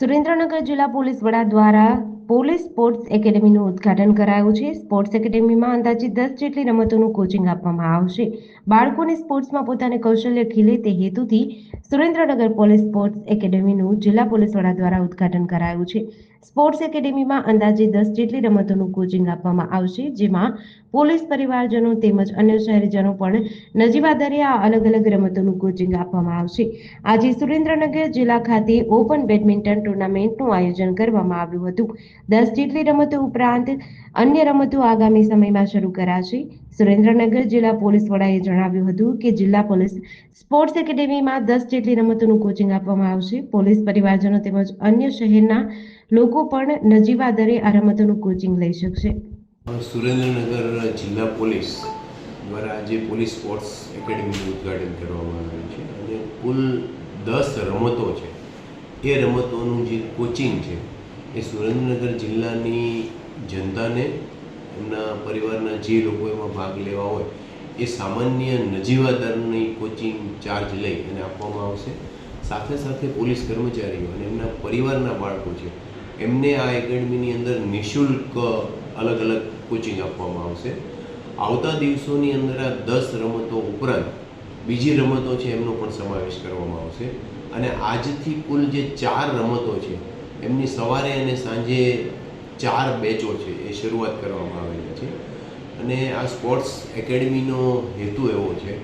સુરેન્દ્રનગર જિલ્લા પોલીસ વડા દ્વારા પોલીસ સ્પોર્ટ્સ એકેડેમીનું ઉદ્ઘાટન કરાયું છે. સ્પોર્ટ્સ એકેડેમીમાં અંદાજે દસ જેટલી રમતોનું કોચિંગ આપવામાં આવશે. બાળકોને સ્પોર્ટ્સમાં પોતાને કૌશલ્ય ખીલે તે હેતુથી સુરેન્દ્રનગર પોલીસ સ્પોર્ટ્સ એકેડેમીનું જિલ્લા પોલીસ વડા દ્વારા ઉદ્ઘાટન કરાયું છે. સ્પોર્ટ્સ એકેડેમીમાં અંદાજે દસ જેટલી રમતોનું કોચિંગ આપવામાં આવશે, જેમાં પોલીસ પરિવારજનો તેમજ અન્ય શહેરીજનો પણ નજીવા દરે આ અલગ અલગ રમતોનું કોચિંગ આપવામાં આવશે. આજે સુરેન્દ્રનગર જિલ્લા ખાતે ઓપન બેડમિન્ટન ટુર્નામેન્ટનું આયોજન કરવામાં આવ્યું હતું. દસ જેટલી રમતો ઉપરાંત અન્ય રમતો આગામી સમયમાં શરૂ કરાશે. સુરેન્દ્રનગર જિલ્લા પોલીસ વડાએ જણાવ્યું હતું કે જિલ્લા પોલીસ સ્પોર્ટ્સ એકેડેમીમાં દસ જેટલી રમતોનું કોચિંગ આપવામાં આવશે. પોલીસ પરિવારજનો તેમજ અન્ય શહેરના લોકો પણ નજીવા દરે આ રમતોનું કોચિંગ લઈ શકશે. સુરેન્દ્રનગર જિલ્લા પોલીસ દ્વારા આજે પોલીસ સ્પોર્ટ્સ એકેડમીનું ઉદ્ઘાટન કરવામાં આવ્યું છે. અને કુલ દસ રમતો છે. એ રમતોનું જે કોચિંગ છે એ સુરેન્દ્રનગર જિલ્લાની જનતાને એમના પરિવારના જે લોકો એમાં ભાગ લેવા હોય, એ સામાન્ય નજીવા દરની કોચિંગ ચાર્જ લઈ અને આપવામાં આવશે. સાથે સાથે પોલીસ કર્મચારીઓ અને એમના પરિવારના બાળકો છે, એમને આ એકેડમીની અંદર નિઃશુલ્ક અલગ અલગ કોચિંગ આપવામાં આવશે. આવતા દિવસોની અંદર આ દસ રમતો ઉપરાંત બીજી રમતો છે એમનો પણ સમાવેશ કરવામાં આવશે. અને આજથી કુલ જે ચાર રમતો છે એમની સવારે અને સાંજે ચાર બેચો છે, એ શરૂઆત કરવામાં આવેલી છે. અને આ સ્પોર્ટ્સ એકેડમીનો હેતુ એવો છે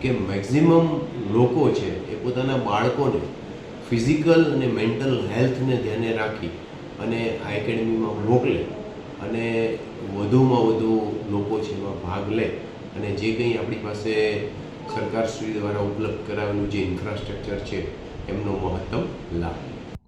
કે મેક્ઝિમમ લોકો છે, એ પોતાના બાળકોને ફિઝિકલ અને મેન્ટલ હેલ્થને ધ્યાને રાખી અને આ એકેડમીમાં મોકલે અને વધુમાં વધુ લોકો છે એમાં ભાગ લે અને જે કંઈ આપણી પાસે સરકારશ્રી દ્વારા ઉપલબ્ધ કરાવેલું જે ઇન્ફ્રાસ્ટ્રક્ચર છે, એમનો મહત્તમ લાભ.